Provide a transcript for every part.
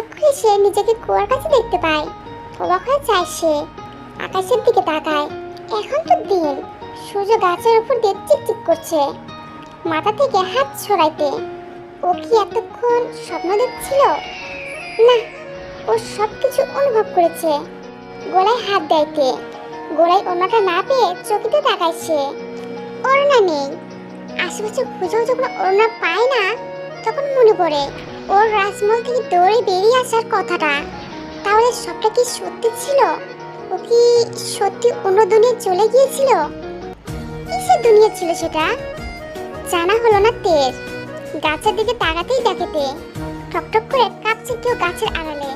খুলে সে নিজেকে কুয়ার কাছে দেখতে পায়। অবাক হয়ে যায় সে। আকাশের দিকে তাকায়। এখন তো দিন। সূর্য গাছের উপর দিয়ে চিকচিক করছে। মাথা থেকে হাত ছড়াইতে ও কি এতক্ষণ স্বপ্ন দেখছিল? না, ও সব কিছু অনুভব করেছে। গলায় হাত দেয়তে গলায় ওনাটা না পেয়ে চকিতে তাকায় সে। ওড়না নেই। আশেপাশে খুঁজেও যখন ওড়না পায় না, তখন মনে পড়ে। ওর রাজমহল থেকে দৌড়ে বেরিয়ে আসার কথাটা, তাহলে সবটা কি সত্যি ছিল? ও কি সত্যি অন্য দুনিয়ায় চলে গিয়েছিল? কিসের দুনিয়া ছিল সেটা? জানা হলো না তের। গাছের দিকে তাকাতেই দেখেতে টকটক করে কাঁপছে কেউ গাছের আড়ালে।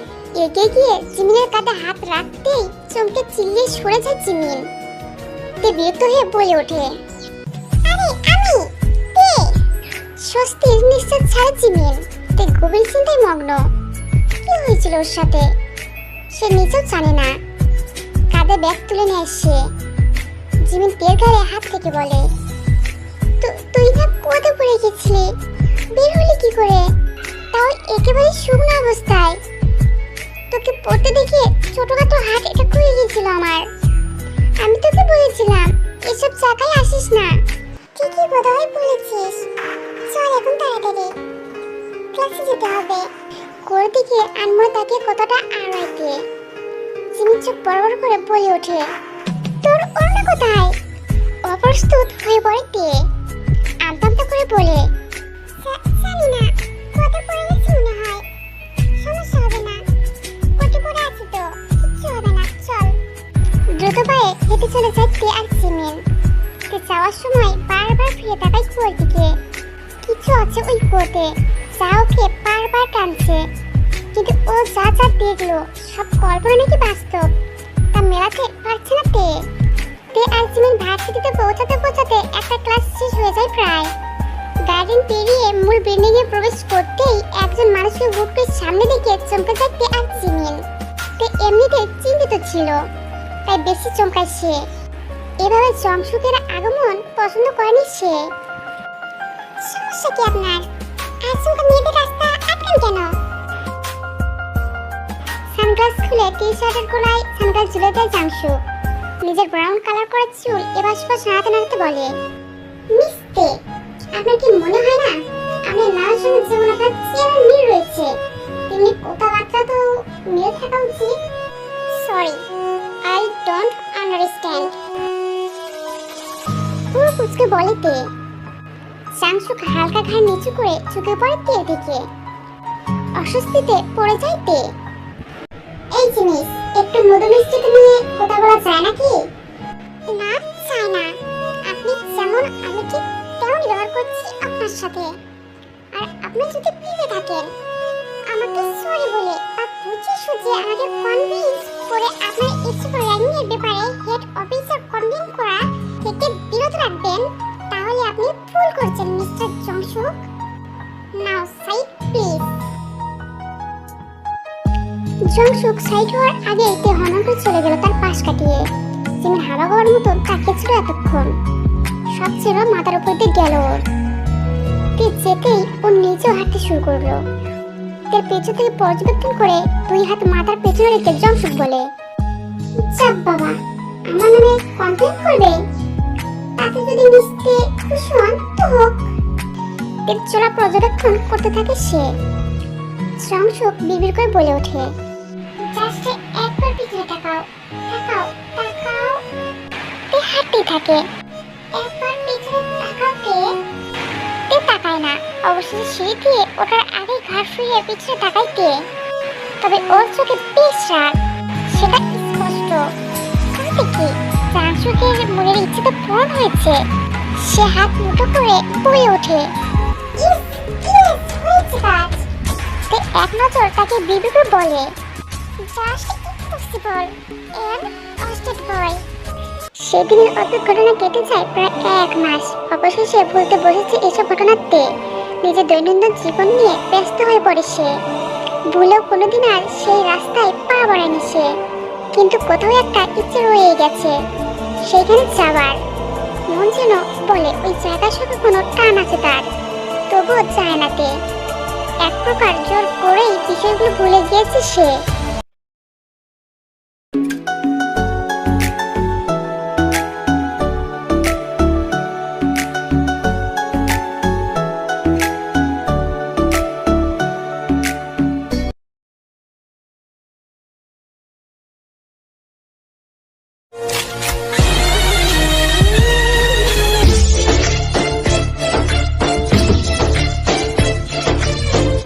এগিয়ে গিয়ে জিমিনের কাঁধে হাত রাখতেই চমকে চিল্লিয়ে সরে যায় জিমিন। তে বিরক্ত হয়ে বলে ওঠে, আরে, আমি, তে! স্বস্তির নিঃশ্বাস ছাড়ে জিমিন। তে গভীর চিন্তায় মগ্ন। কি হয়েছিল ওর সাথে? সে নিজেও জানে না। কাঁধে ব্যাগ তুলে নেয় সে জিমিন তের গায়ে হাত থেকে বলে, "তু- তুই না কুয়াতে পড়ে গেছিলি। বের হলি কি করে? তাও একেবারে শুকনো অবস্থায়। তোকে পড়তে দেখে ছোটখাটো হাত এটা খুলে গেছিল আমার। আমি তোকে বলেছিলাম, এসব জায়গায় আসিস না। ঠিকই বোধহয় বলেছিস? চল এখন তাড়াতাড়ি। ক্লাসে যেতে হবে। কোর দিকে আনমনে তাকিয়ে কতটা আড়াইতে। জিমিন চোখ বড় করে বলে ওঠে, তোর অন্য কোথায়? অপ্রস্তুত হয়ে পড়ে তে আমতামতা করে বলে জানি না পড়ে আছি তো? কিচ্ছু হবে না, চল। দ্রুত পায়ে হেঁটে চলে যায় তে আর জিমিন যাওয়ার সময় বারবার ফিরে তাকায় কুয়োর দিকে কিছু আছে ওই কুয়োতে যা ওকে বারবার টানছে। কিন্তু ও যা যা দেখল, সব কল্পনা নাকি বাস্তব। তা মেলাতে পারছে না তে। তে আর জিমিন ভার্সিটিতে পৌঁছাতে পৌঁছাতে একটা ক্লাস শেষ হয়ে যায় প্রায়। গার্ডেন পেরিয়ে মূল বিল্ডিং এ প্রবেশ করতেই একজন মানুষকে বুককে সামনে দেখে চমকে যায় তে আর জিমিন তে এমনিতে চিন্তিত ছিল, তাই বেশি চমকায় সে। এভাবে জমসুকের আগমন পছন্দ করেনি সে। সমস্যা কি আপনার? আজকাল মেয়েদের নিজের ব্রাউন কালার করা চুল এবার সেবার নাড়াতে বলে। মিস্তে আপনার কি মনে হয় না? আপনার নানার সঙ্গে যেমন আপনার কথাবার্তা তো মিল সরি আই ডোন্ট আন্ডারস্ট্যান্ড পুরো কুচকে বলে তে। চাংসুক হালকা ঘাড় নিচু করে ঝুঁকে পড়ে তের দিকে অস্বস্তিতে পড়ে যায় তে। এই জিনিস, একটু মধু মিষ্টিকে নিয়ে কথা বলা যায় নাকি? না, চাই না। আপনি যেমন আমি ঠিক তেমনই ব্যবহার করছি আপনার সাথে। আর আপনি যদি ভেবে থাকেন, আমাকে সরি বলে বা বুঝিয়ে সুঝিয়ে আমাকে কনভিন্স করে আপনার ইচ্ছে র্যাঙ্কিং এর জংশুক সাইড হওয়ার আগে তে হনন করে চলে গেল তার পাশ কাটিয়ে। জিমিন হাওয়া খাওয়ার মতো তাকিয়েছিল এতক্ষণ। সব ছিল মাথার উপর দিয়ে গেল ওর। যেতেই ও নিজেও হাঁটতে শুরু করল। তের পেছন থেকে পর্যবেক্ষণ করে দুই হাত মাথার পেছনে রেখে জংশুক বলে চাপ বাবা, আমার নামে কমপ্লেন করবে? তাতে যদি মিশতে খুশি হন, তো হোক। তের চলা পর্যবেক্ষণ করতে থাকে সে। জংশুক বিবির করে বলে ওঠে একবার পিছনে তাকাও তাকাও তাকাও। তে থাকে। একবার পিছনে তাকাতে তে তাকায় না। অবশেষে সিঁড়ি দিয়ে ওঠার আগে ঘাড় ফিরিয়ে পিছনে তাকাইতে। তবে ওর চোখে বেশ রাগ। সেটা স্পষ্ট। তাতে কি? চাঁচুকের মনের ইচ্ছে তো পূরণ হয়েছে, সে হাত মুঠো করে বলে ওঠে এক নজর তাকে বিবি বলে জাস্ট ইম্পসিবল সেদিনের অদ্ভুত ঘটনা কেটে যায় প্রায় এক মাস। অবশেষে ভুলতে বসেছে এসব ঘটনাতে নিজের দৈনন্দিন জীবন নিয়ে ব্যস্ত হয়ে পড়ে সে। ভুলেও কোনোদিন আর সেই রাস্তায় পা বাড়ায়নি সে। কিন্তু কোথাও একটা ইচ্ছে রয়ে গেছে। সেখানে যাওয়ার। মন যেন বলে ওই জায়গার সঙ্গে কোনো টান আছে তার। তবুও যায় না তে। এক প্রকার জোর করেই বিষয়গুলো ভুলে গিয়েছে সে।